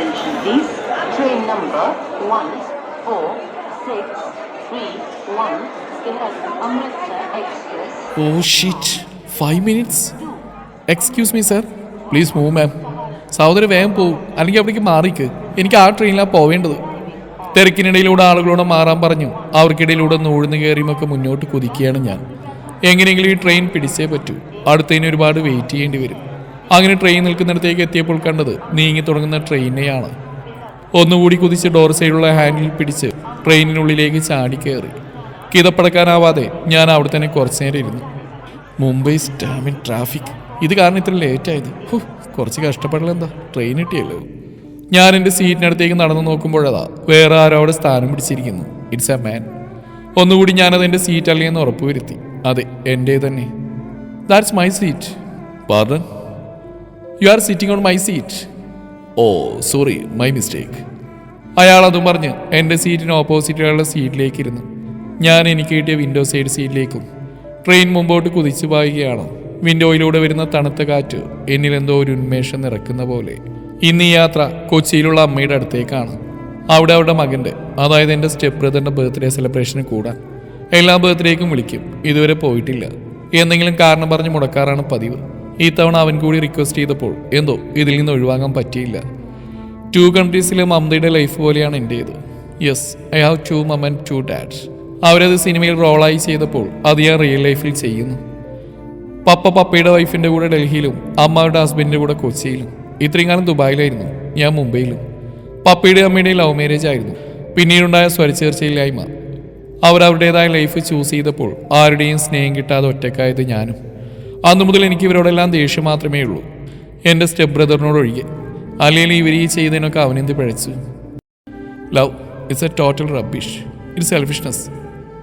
attention please. Train number 1461 Amritsar Express. Oh shit. Five minutes excuse me sir please move ma'am സഹോദരി വേഗം പോവും. അല്ലെങ്കിൽ അവിടേക്ക് മാറിക്ക്. എനിക്ക് ആ ട്രെയിനിലാണ് പോവേണ്ടത്. തിരക്കിനിടയിലൂടെ ആളുകളോട് മാറാൻ പറഞ്ഞു. അവർക്കിടയിലൂടെ നൂഴ്ന്നു കയറിയുമൊക്കെ മുന്നോട്ട് കുതിക്കുകയാണ് ഞാൻ. എങ്ങനെയെങ്കിലും ഈ ട്രെയിൻ പിടിച്ചേ പറ്റൂ. അടുത്തതിന് ഒരുപാട് വെയിറ്റ് ചെയ്യേണ്ടി വരും. അങ്ങനെ ട്രെയിൻ നിൽക്കുന്നിടത്തേക്ക് എത്തിയപ്പോൾ കണ്ടത് നീങ്ങി തുടങ്ങുന്ന ട്രെയിനെയാണ് ഒന്നുകൂടി കുതിച്ച് ഡോർ സൈഡുള്ള ഹാൻഡിൽ പിടിച്ച് ട്രെയിനിനുള്ളിലേക്ക് ചാടി കയറി. കിതപ്പടക്കാനാവാതെ ഞാൻ അവിടെ തന്നെ കുറച്ചു നേരം ഇരുന്നു. മുംബൈ സ്റ്റാമിൻ ട്രാഫിക് ഇത് കാരണം ഇത്ര ലേറ്റായത് ഹോ കുറച്ച് കഷ്ടപ്പെടലെന്താ ട്രെയിൻ കിട്ടിയല്ലോ. ഞാൻ എന്റെ സീറ്റിനടുത്തേക്ക് നടന്നു നോക്കുമ്പോഴതാ വേറെ ആരോ അവിടെ സ്ഥാനം പിടിച്ചിരിക്കുന്നു. ഇറ്റ്സ് എ മാൻ ഒന്നുകൂടി ഞാനത് എന്റെ സീറ്റ് അല്ലേ എന്ന് ഉറപ്പുവരുത്തി. അതെ എന്റെ തന്നെ that's my seat pardon you are sitting on my seat oh sorry my mistake അയാൾ അതും പറഞ്ഞ് എന്റെ സീറ്റിന് ഓപ്പോസിറ്റുള്ള സീറ്റിലേക്ക് ഇരുന്നു ഞാൻ എനിക്ക് കിട്ടിയ വിൻഡോ സൈഡ് സീറ്റിലേക്കും ട്രെയിൻ മുമ്പോട്ട് കുതിച്ചു പായുകയാണ്. വിൻഡോയിലൂടെ വരുന്ന തണുത്ത കാറ്റ് എന്നിൽ എന്തോ ഒരു ഉന്മേഷം നിറക്കുന്ന പോലെ. ഇന്ന് ഈ യാത്ര കൊച്ചിയിലുള്ള അമ്മയുടെ അടുത്തേക്കാണ്. അവിടെ അവിടെ മകന്റെ അതായത് എന്റെ സ്റ്റെപ്പ് ബ്രദറിന്റെ ബർത്ത്ഡേ സെലിബ്രേഷന് കൂടാൻ എല്ലാ ബർത്ത്ഡേക്കും വിളിക്കും. ഇതുവരെ പോയിട്ടില്ല. എന്തെങ്കിലും കാരണം പറഞ്ഞ് മുടക്കാറാണ് പതിവ്. ഇത്തവണ അവൻ കൂടി റിക്വസ്റ്റ് ചെയ്തപ്പോൾ എന്തോ ഇതിൽ നിന്ന് ഒഴിവാക്കാൻ പറ്റിയില്ല. ടു കൺട്രീസിലെ മമതയുടെ ലൈഫ് പോലെയാണ് എന്റേത് yes I have two mum and two dads അവരത് സിനിമയിൽ റോളായി ചെയ്തപ്പോൾ അത് ഞാൻ റിയൽ ലൈഫിൽ ചെയ്യുന്നു. പപ്പ പപ്പയുടെ വൈഫിന്റെ കൂടെ ഡൽഹിയിലും അമ്മയുടെ ഹസ്ബൻഡിന്റെ കൂടെ കൊച്ചിയിലും. ഇത്രയും കാലം ദുബായിലായിരുന്നു ഞാൻ മുംബൈയിലും. പപ്പയുടെ അമ്മയുടെ ലവ് മാരേജ് ആയിരുന്നു പിന്നീടുണ്ടായ സ്വരച്ചേർച്ചയില്ലായ്മ അവരവരുടേതായ ലൈഫ് ചൂസ് ചെയ്തപ്പോൾ ആരുടെയും സ്നേഹം കിട്ടാതെ ഒറ്റക്കായത് ഞാനും. അന്നു മുതൽ എനിക്ക് ഇവരോടെല്ലാം ദേഷ്യം മാത്രമേ ഉള്ളൂ. എന്റെ സ്റ്റെപ്പ് ബ്രദറിനോട് ഒഴികെ. അല്ലെങ്കിൽ ഇവർ ഈ ചെയ്തതിനൊക്കെ അവനെന്ത് പിഴച്ചു? Love it's a total rubbish it's selfishness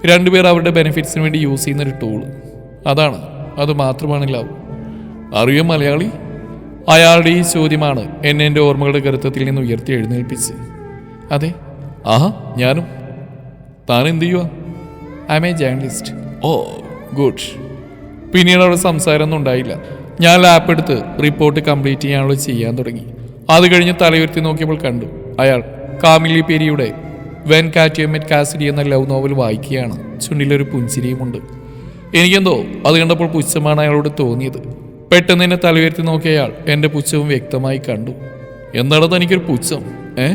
രണ്ടുപേർ അവരുടെ ബെനിഫിറ്റ്സിന് വേണ്ടി യൂസ് ചെയ്യുന്ന ഒരു ടൂൾ അതാണ്. അത് മാത്രമാണ് ലവ് അറിയോ മലയാളി? അയാളുടെ ഈ ചോദ്യമാണ് എന്നെ എന്റെ ഓർമ്മകളുടെ കരുത്തത്തിൽ നിന്ന് ഉയർത്തി എഴുന്നേൽപ്പിച്ച്. അതെ. ആഹാ ഞാനും. താൻ എന്ത് ചെയ്യുക I am a journalist oh good പിന്നീട് അവിടെ സംസാരമൊന്നും ഉണ്ടായില്ല. ഞാൻ ലാപ്പ് എടുത്ത് റിപ്പോർട്ട് കംപ്ലീറ്റ് ചെയ്യാനുള്ള ചെയ്യാൻ തുടങ്ങി. അത് കഴിഞ്ഞ് തലയുരുത്തി നോക്കിയപ്പോൾ കണ്ടു. അയാൾ കാമിലി പെരിയുടെ വെൻ കാറ്റിയമെറ്റ് കാസിഡി എന്ന ലവ് നോവൽ വായിക്കുകയാണ്. ചുണ്ടിലൊരു പുഞ്ചിരിയുമുണ്ട്. എനിക്കെന്തോ അത് കണ്ടപ്പോൾ പുച്ഛമാണ് അയാളോട് തോന്നിയത്. പെട്ടെന്ന് എന്നെ തലയുയർത്തി നോക്കിയ അയാൾ എന്റെ പുച്ഛവും വ്യക്തമായി കണ്ടു. എന്താണ് തനിക്കൊരു പുച്ഛം? ഏ?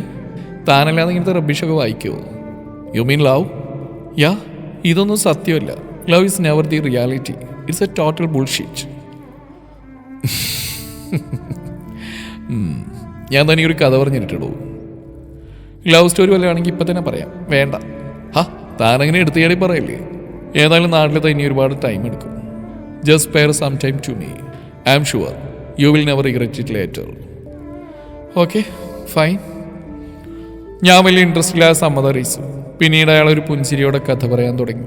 താനല്ലാതെ ഇങ്ങനത്തെ റബ്ബിഷൊക്കെ വായിക്കുമോ യു മീൻ ലവ് യാ ഇതൊന്നും സത്യമല്ല. Love is never the reality it's a total bullshit ഞാൻ തന്നെ ഒരു കഥ പറഞ്ഞിട്ടുള്ളൂ. ലവ് സ്റ്റോറി വല്ലതാണെങ്കിൽ ഇപ്പം തന്നെ പറയാം. വേണ്ട. ഹാ താനങ്ങനെ എടുത്തു ചാടി പറയല്ലേ? ഏതായാലും നാട്ടിൽ തന്നെ ഒരുപാട് ടൈം എടുക്കും. Just pair some time to me I am sure you will never regret it later okay fine ഞാൻ വലിയ ഇൻട്രസ്റ്റ് ഇല്ലാതെ സമ്മതം അറിയിച്ചു. പിന്നീട് അയാൾ ഒരു പുഞ്ചിരിയോടെ കഥ പറയാൻ തുടങ്ങി.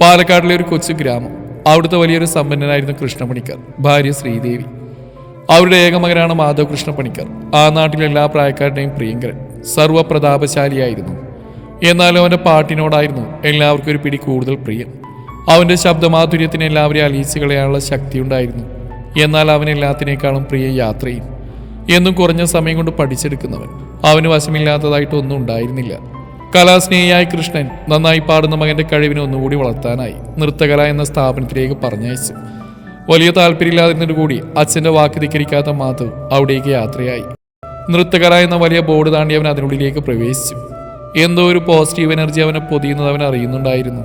പാലക്കാടിലെ ഒരു കൊച്ചു ഗ്രാമം. അവിടുത്തെ വലിയൊരു സമ്പന്നനായിരുന്നു കൃഷ്ണപണിക്കർ ഭാര്യ ശ്രീദേവി. അവരുടെ ഏകമകനാണ് മാധവ് കൃഷ്ണ പണിക്കർ ആ നാട്ടിലെ എല്ലാ പ്രായക്കാരുടെയും പ്രിയങ്കരൻ സർവപ്രതാപശാലിയായിരുന്നു എന്നാലും അവന്റെ പാട്ടിനോടായിരുന്നു എല്ലാവർക്കും ഒരു പിടി കൂടുതൽ പ്രിയം. അവന്റെ ശബ്ദമാധുര്യത്തിന് എല്ലാവരെയും അലിയിച്ചു കളയാനുള്ള ശക്തി ഉണ്ടായിരുന്നു എന്നാൽ അവൻ എല്ലാത്തിനേക്കാളും പ്രിയ യാത്രയും. എന്നും കുറഞ്ഞ സമയം കൊണ്ട് പഠിച്ചെടുക്കുന്നവൻ. അവന് വശമില്ലാത്തതായിട്ട് ഒന്നും ഉണ്ടായിരുന്നില്ല. കലാസ്നേഹിയായ കൃഷ്ണൻ നന്നായി പാടുന്ന മകന്റെ കഴിവിനെ ഒന്നുകൂടി വളർത്താനായി നൃത്തകല എന്ന സ്ഥാപനത്തിലേക്ക് പറഞ്ഞയച്ചു. വലിയ താല്പര്യമില്ലാതിരുന്നിട്ട് കൂടി അച്ഛന്റെ വാക്ക് ധിക്കരിക്കാത്ത മാധവ് അവിടേക്ക് യാത്രയായി. നൃത്തകല എന്ന വലിയ ബോർഡ് താണ്ടി അവൻ അതിനുള്ളിലേക്ക് പ്രവേശിച്ചു. എന്തോ ഒരു പോസിറ്റീവ് എനർജി അവനെ പൊതിയുന്നത് അവൻ അറിയുന്നുണ്ടായിരുന്നു.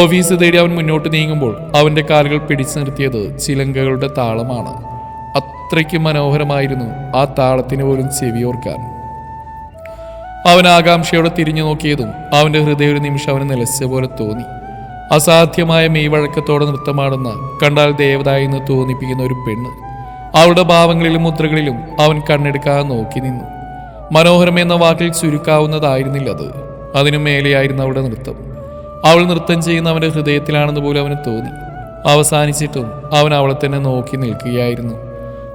ഓഫീസ് തേടി അവൻ മുന്നോട്ട് നീങ്ങുമ്പോൾ അവന്റെ കാലുകൾ പിടിച്ചു നിർത്തിയത് ചിലങ്കകളുടെ താളമാണ്. അത്രയ്ക്ക് മനോഹരമായിരുന്നു ആ താളത്തിന് പോലും ചെവിയോർക്കാൻ. അവൻ ആകാംക്ഷയോടെ തിരിഞ്ഞു നോക്കിയതും അവന്റെ ഹൃദയ ഒരു നിമിഷം അവന് നിലച്ച പോലെ തോന്നി. അസാധ്യമായ മെയ്വഴക്കത്തോടെ നൃത്തമാടുന്ന കണ്ടാൽ ദേവതായി എന്ന് തോന്നിപ്പിക്കുന്ന ഒരു പെണ്ണ്. അവളുടെ ഭാവങ്ങളിലും മുദ്രകളിലും അവൻ കണ്ണെടുക്കാതെ നോക്കി നിന്നു. മനോഹരം എന്ന വാക്കിൽ ചുരുക്കാവുന്നതായിരുന്നില്ല അത്. അതിനു മേലെയായിരുന്നു അവളുടെ നൃത്തം. അവൾ നൃത്തം ചെയ്യുന്ന അവന്റെ ഹൃദയത്തിലാണെന്ന് പോലും അവന് തോന്നി. അവസാനിച്ചിട്ടും അവൻ അവളെ തന്നെ നോക്കി നിൽക്കുകയായിരുന്നു.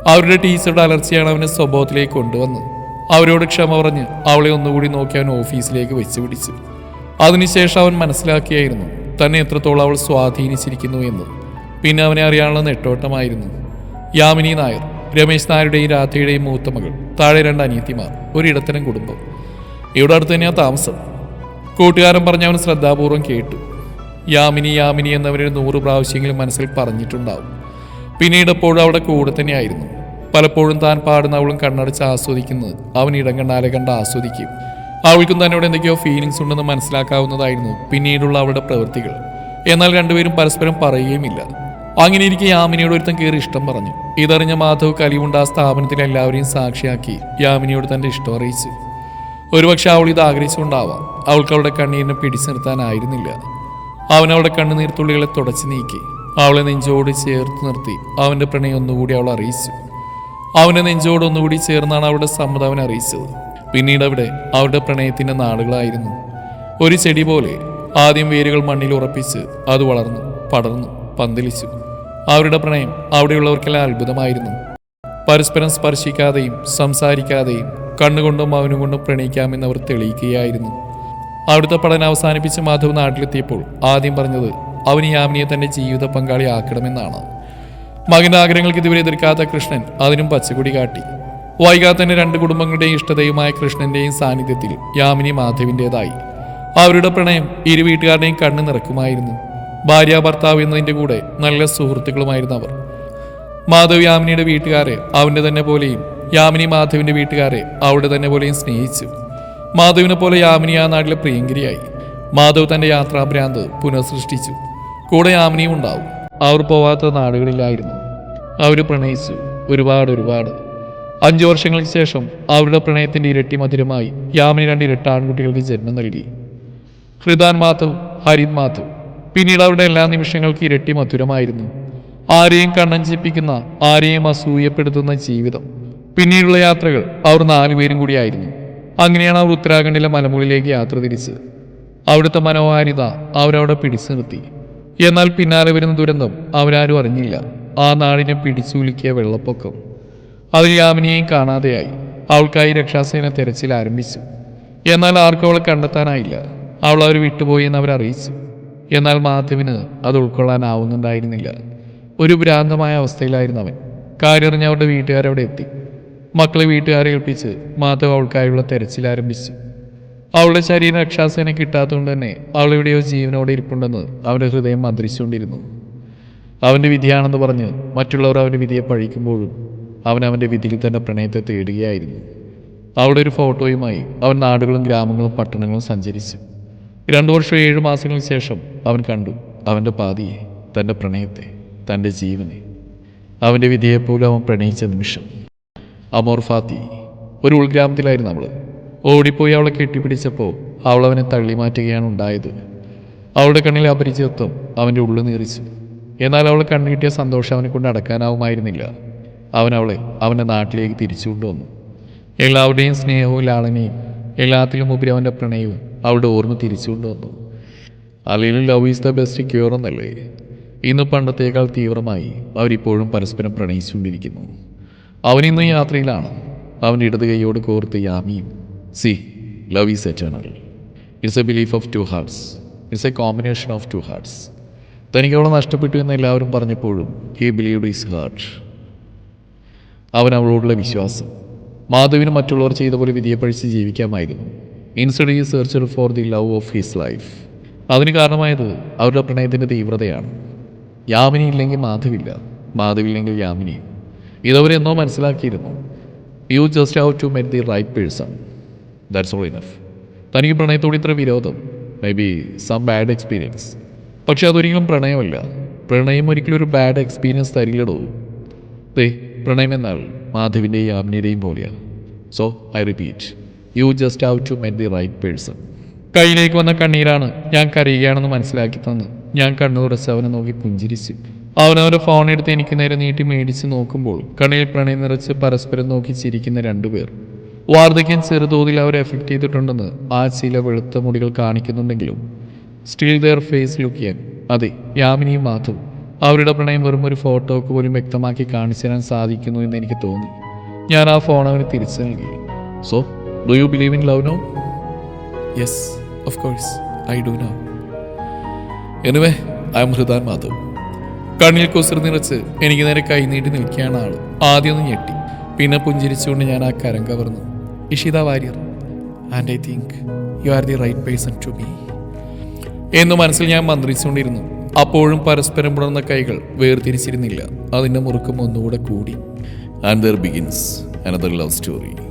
അവരുടെ ടീച്ചറുടെ അലർച്ചയാണ് അവനെ സ്വഭാവത്തിലേക്ക് കൊണ്ടുവന്നത്. അവരോട് ക്ഷമ പറഞ്ഞ് അവളെ ഒന്നുകൂടി നോക്കി അവൻ ഓഫീസിലേക്ക് വെച്ച് പിടിച്ചു. അതിനുശേഷം അവൻ മനസ്സിലാക്കിയായിരുന്നു തന്നെ എത്രത്തോളം അവൾ സ്വാധീനിച്ചിരിക്കുന്നു എന്ന് പിന്നെ അവനെ അറിയാനുള്ള നെട്ടോട്ടമായിരുന്നു. യാമിനി നായർ രമേശ് നായരുടെയും രാധയുടെയും മൂത്ത മകൾ താഴെ രണ്ട് അനിയത്തിമാർ ഒരിടത്തരം കുടുംബം. ഇവിടെ അടുത്ത് തന്നെയാ താമസം. കൂട്ടുകാരൻ പറഞ്ഞ അവൻ ശ്രദ്ധാപൂർവം കേട്ടു. യാമിനി യാമിനി എന്നവരെ നൂറ് പ്രാവശ്യമെങ്കിലും മനസ്സിൽ പറഞ്ഞിട്ടുണ്ടാവും. പിന്നീട് എപ്പോഴും അവിടെ കൂടെ തന്നെയായിരുന്നു. പലപ്പോഴും താൻ പാടുന്ന അവളും കണ്ണടച്ച് ആസ്വദിക്കുന്നത്. അവൻ ഇടം കണ്ടാലെ കണ്ട് ആസ്വദിക്കും. അവൾക്കും തന്നോട് എന്തൊക്കെയോ ഫീലിങ്സ് ഉണ്ടെന്ന് മനസ്സിലാക്കാവുന്നതായിരുന്നു പിന്നീടുള്ള അവളുടെ പ്രവൃത്തികൾ. എന്നാൽ രണ്ടുപേരും പരസ്പരം പറയുകയുമില്ല. അങ്ങനെ ഇരിക്കെ യാമിനിയോട് ഒരുത്തൻ കയറി ഇഷ്ടം പറഞ്ഞു. ഇതറിഞ്ഞ മാധവ് കലിവുണ്ട് ആ സ്ഥാപനത്തിലെ എല്ലാവരെയും സാക്ഷിയാക്കി യാമിനിയോട് തന്റെ ഇഷ്ടം അറിയിച്ചു. ഒരുപക്ഷെ അവൾ ഇത് ആഗ്രഹിച്ചുകൊണ്ടാവാം. അവൾക്ക് അവളുടെ കണ്ണീരിനെ പിടിച്ചു നിർത്താനായിരുന്നില്ല അവൻ അവളുടെ കണ്ണുനീർത്തുള്ളികളെ തുടച്ചു നീക്കി. അവളെ നെഞ്ചോട് ചേർത്ത് നിർത്തി. അവന്റെ പ്രണയം ഒന്നുകൂടി അവൾ അറിയിച്ചു. അവന്റെ നെഞ്ചോടൊന്നുകൂടി ചേർന്നാണ് അവരുടെ സമ്മതം അവൻ അറിയിച്ചത്. പിന്നീട് അവിടെ അവരുടെ പ്രണയത്തിന്റെ നാടുകളായിരുന്നു ഒരു ചെടി പോലെ ആദ്യം വേരുകൾ മണ്ണിൽ ഉറപ്പിച്ച് അത് വളർന്നു പടർന്നു പന്തലിച്ചു. അവരുടെ പ്രണയം അവിടെയുള്ളവർക്കെല്ലാം അത്ഭുതമായിരുന്നു. പരസ്പരം സ്പർശിക്കാതെയും സംസാരിക്കാതെയും കണ്ണുകൊണ്ടും അവനും കൊണ്ടും പ്രണയിക്കാമെന്ന് അവർ തെളിയിക്കുകയായിരുന്നു. അവിടുത്തെ പഠനം അവസാനിപ്പിച്ച് മാധവ് നാട്ടിലെത്തിയപ്പോൾ ആദ്യം പറഞ്ഞത് അവന് യാമിനിയെ തന്റെ ജീവിത പങ്കാളിയാക്കണമെന്നാണ്. മകന്റെ ആഗ്രഹങ്ങൾക്ക് ഇതുവരെ എതിർക്കാത്ത കൃഷ്ണൻ അതിനും പച്ചക്കുടി കാട്ടി. വൈകാതെ തന്നെ രണ്ട് കുടുംബങ്ങളുടെയും ഇഷ്ടതയുമായ കൃഷ്ണന്റെയും സാന്നിധ്യത്തിൽ യാമിനി മാധവിന്റെതായി അവരുടെ പ്രണയം ഇരു വീട്ടുകാരുടെയും കണ്ണു നിറക്കുമായിരുന്നു. ഭാര്യ ഭർത്താവ് എന്നതിന്റെ കൂടെ നല്ല സുഹൃത്തുക്കളുമായിരുന്നു അവർ. മാധവ് യാമിനിയുടെ വീട്ടുകാരെ അവന്റെ തന്നെ പോലെയും യാമിനി മാധവിന്റെ വീട്ടുകാരെ അവളുടെ തന്നെ പോലെയും സ്നേഹിച്ചു. മാധവിനെ പോലെ യാമിനി ആ നാട്ടിലെ പ്രിയങ്കരിയായി. മാധവ് തന്റെ യാത്രാഭ്രാന്ത് പുനഃസൃഷ്ടിച്ചു. കൂടെ യാമിനിയും ഉണ്ടാവും. അവർ പോവാത്ത നാടുകളിലായിരുന്നു. അവർ പ്രണയിച്ചു. ഒരുപാട് ഒരുപാട്. അഞ്ചു വർഷങ്ങൾക്ക് ശേഷം അവരുടെ പ്രണയത്തിന്റെ ഇരട്ടി മധുരമായി യാമിനി രണ്ട് ഇരട്ട ആൺകുട്ടികൾക്ക് ജന്മം നൽകി. ഹൃദാൻ മാധവ് ഹരിത് മാധവ്. പിന്നീട് അവരുടെ എല്ലാ നിമിഷങ്ങൾക്ക് ഇരട്ടി മധുരമായിരുന്നു. ആരെയും കണ്ണഞ്ചിപ്പിക്കുന്ന ആരെയും അസൂയപ്പെടുത്തുന്ന ജീവിതം. പിന്നീടുള്ള യാത്രകൾ അവർ നാലുപേരും കൂടിയായിരുന്നു. അങ്ങനെയാണ് അവർ ഉത്തരാഖണ്ഡിലെ മലമുകളിലേക്ക് യാത്ര തിരിച്ച് അവിടുത്തെ മനോഹാരിത അവരവിടെ പിടിച്ചു നിർത്തി. എന്നാൽ പിന്നാലെ വരുന്ന ദുരന്തം അവരാരും അറിഞ്ഞില്ല. ആ നാടിനെ പിടിച്ചുലുക്കിയ വെള്ളപ്പൊക്കം. അതിൽ യാമിനിയെയും കാണാതെയായി. അവൾക്കായി രക്ഷാസേന തെരച്ചിൽ ആരംഭിച്ചു. എന്നാൽ ആർക്കും അവളെ കണ്ടെത്താനായില്ല. അവൾ അവർ വിട്ടുപോയി എന്ന് അവർ അറിയിച്ചു. എന്നാൽ മാധവിന് അത് ഉൾക്കൊള്ളാനാവുന്നുണ്ടായിരുന്നില്ല. ഒരു ഭ്രാന്തമായ അവസ്ഥയിലായിരുന്നു അവൻ. കാര്യറിഞ്ഞ് അവരുടെ വീട്ടുകാരവിടെ എത്തി. മക്കളെ വീട്ടുകാരെ ഏൽപ്പിച്ച് മാധവ് അവൾക്കായുള്ള തെരച്ചിൽ ആരംഭിച്ചു. അവളുടെ ശരീരം രക്ഷാസേന കിട്ടാത്തതുകൊണ്ട് തന്നെ അവൾ എവിടെയോ ജീവനോടെ ഇരിപ്പുണ്ടെന്ന് അവരുടെ ഹൃദയം മന്ത്രിച്ചുകൊണ്ടിരുന്നു. അവന്റെ വിധിയാണെന്ന് പറഞ്ഞ് മറ്റുള്ളവർ അവന്റെ വിധിയെ പഴിക്കുമ്പോഴും അവൻ അവന്റെ വിധിയിൽ തന്നെ പ്രണയത്തെ തേടുകയായിരുന്നു. അവിടെ ഒരു ഫോട്ടോയുമായി അവൻ നാടുകളും ഗ്രാമങ്ങളും പട്ടണങ്ങളും സഞ്ചരിച്ചു. രണ്ടു വർഷം ഏഴു മാസങ്ങൾക്ക് ശേഷം അവൻ കണ്ടു അവന്റെ പാതിയെ തന്റെ പ്രണയത്തെ തന്റെ ജീവനെ. അവന്റെ വിധിയെപ്പോലും അവൻ പ്രണയിച്ച നിമിഷം. അമോർ ഫാത്തി ഒരു ഉൾഗ്രാമത്തിലായിരുന്നു അവൾ ഓടിപ്പോയി അവളെ കെട്ടിപ്പിടിച്ചപ്പോൾ അവൾ അവനെ തള്ളി മാറ്റുകയാണ് ഉണ്ടായത്. അവളുടെ കണ്ണിൽ അപരിചിതത്വം അവന്റെ ഉള്ളു നീറിച്ചു എന്നാൽ അവൾ കണ്ണുകിട്ടിയ സന്തോഷം അവനെ കൊണ്ട് അടക്കാനാവുമായിരുന്നില്ല അവൻ അവളെ അവന്റെ നാട്ടിലേക്ക് തിരിച്ചു കൊണ്ടുവന്നു. എല്ലാവരുടെയും സ്നേഹവും ലാളനയും എല്ലാത്തിലും ഉപരി അവന്റെ പ്രണയവും അവളുടെ ഓർമ്മ തിരിച്ചു കൊണ്ടുവന്നു. അല്ലെങ്കിൽ love is the best cure എന്നല്ലേ? ഇന്ന് പണ്ടത്തേക്കാൾ തീവ്രമായി അവരിപ്പോഴും പരസ്പരം പ്രണയിച്ചുകൊണ്ടിരിക്കുന്നു. അവനിന്ന് യാത്രയിലാണ്. അവന്റെ ഇടത് കൈയോട് കോർത്ത് യാമിയും C love is eternal it's a belief of two hearts it's a combination of two hearts തനിക്ക് അവളെ നഷ്ടപ്പെട്ടു എന്ന് എല്ലാവരും പറഞ്ഞപ്പോഴും ഹി ബിലീവ് ഈസ് ഹാർട്ട്. അവൻ അവളോടുള്ള വിശ്വാസം മാധവിന് മറ്റുള്ളവർ ചെയ്ത പോലെ വിധിയെ പഴിച്ച് ജീവിക്കാമായിരുന്നു. ഇൻസ്റ്റഡ് ഈ searcher for the love of his life അതിന് കാരണമായത് അവരുടെ പ്രണയത്തിന്റെ തീവ്രതയാണ്. യാമിനി ഇല്ലെങ്കിൽ മാധവില്ല മാധവില്ലെങ്കിൽ യാമിനി. ഇതവരെന്നോ മനസ്സിലാക്കിയിരുന്നു. You just have to met the right person that's all enough തനിക്ക് പ്രണയത്തോട് ഇത്ര വിരോധം may be some bad experience പക്ഷെ അതൊരിക്കലും പ്രണയമല്ല. പ്രണയം ഒരിക്കലും ഒരു ബാഡ് എക്സ്പീരിയൻസ് തരില്ലടോ. ദേ പ്രണയം എന്നാൽ മാധവിന്റെയും യാമിനിയുടെയും പോലെയാണ്. So I repeat you just have to met the right person കയ്യിലേക്ക് വന്ന കണ്ണീരാണ് ഞാൻ കരയുകയാണെന്ന് മനസ്സിലാക്കി തന്നു. ഞാൻ കണ്ണു തുറച്ച് അവനെ നോക്കി പുഞ്ചിരിച്ചു. അവനവന്റെ ഫോൺ എടുത്ത് എനിക്ക് നേരെ നീട്ടി മേടിച്ച് നോക്കുമ്പോൾ കണ്ണിൽ പ്രണയം നിറച്ച് പരസ്പരം നോക്കി ചിരിക്കുന്ന രണ്ടുപേർ വാർദ്ധക്യം ചെറുതോതിൽ അവരെ എഫക്റ്റ് ചെയ്തിട്ടുണ്ടെന്ന് ആ ചില വെളുത്ത മുടികൾ കാണിക്കുന്നുണ്ടെങ്കിലും സ്റ്റിൽ ദെയർ ഫേസ് ലുക്ക് ചെയ്യാൻ അതെ യാമിനിയും മാധവും അവരുടെ പ്രണയം വെറും ഒരു ഫോട്ടോക്ക് പോലും വ്യക്തമാക്കി കാണിച്ചു തരാൻ സാധിക്കുന്നു എന്ന് എനിക്ക് തോന്നി. ഞാൻ ആ ഫോൺ അവന് തിരിച്ചു നൽകി. So do you believe in love no yes of course I do no anyway I am Hridhan Madhav കണ്ണിൽ കുസൃ നിറച്ച് എനിക്ക് നേരെ കൈ നീട്ടി നിൽക്കുകയാണ് ആൾ ആദ്യം ഒന്ന് ഞെട്ടി. പിന്നെ പുഞ്ചിരിച്ചുകൊണ്ട് ഞാൻ ആ കരം കവർന്നു Ishita Warrier. And I think you are the right person to be എന്ന് മനസ്സിൽ ഞാൻ മന്ത്രിച്ചുകൊണ്ടിരുന്നു. അപ്പോഴും പരസ്പരം പുണർന്ന കൈകൾ വേർതിരിച്ചിരുന്നില്ല. അതിന്റെ മുറുക്കം ഒന്നുകൂടെ കൂടി. And there begins another love story